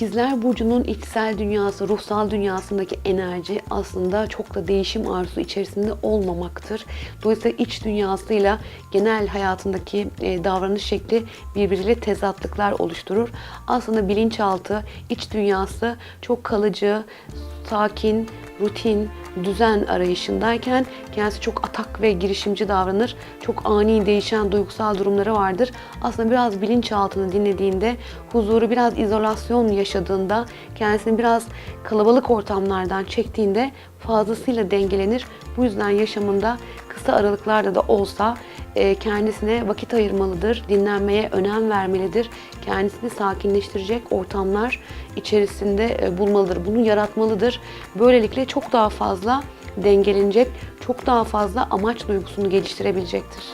İkizler Burcu'nun içsel dünyası, ruhsal dünyasındaki enerji aslında çok da değişim arzusu içerisinde olmamaktır. Dolayısıyla iç dünyasıyla genel hayatındaki e, davranış şekli birbiriyle tezatlıklar oluşturur. Aslında bilinçaltı, iç dünyası çok kalıcı, sakin, rutin, düzen arayışındayken kendisi çok atak ve girişimci davranır. Çok ani değişen duygusal durumları vardır. Aslında biraz bilinçaltını dinlediğinde, huzuru biraz izolasyon yaşadığında, kendisini biraz kalabalık ortamlardan çektiğinde fazlasıyla dengelenir. Bu yüzden yaşamında kısa aralıklarda da olsa kendisine vakit ayırmalıdır, dinlenmeye önem vermelidir. Kendisini sakinleştirecek ortamlar içerisinde e, bulmalıdır. Bunu yaratmalıdır. Böylelikle çok daha fazla dengelenecek, çok daha fazla amaç duygusunu geliştirebilecektir.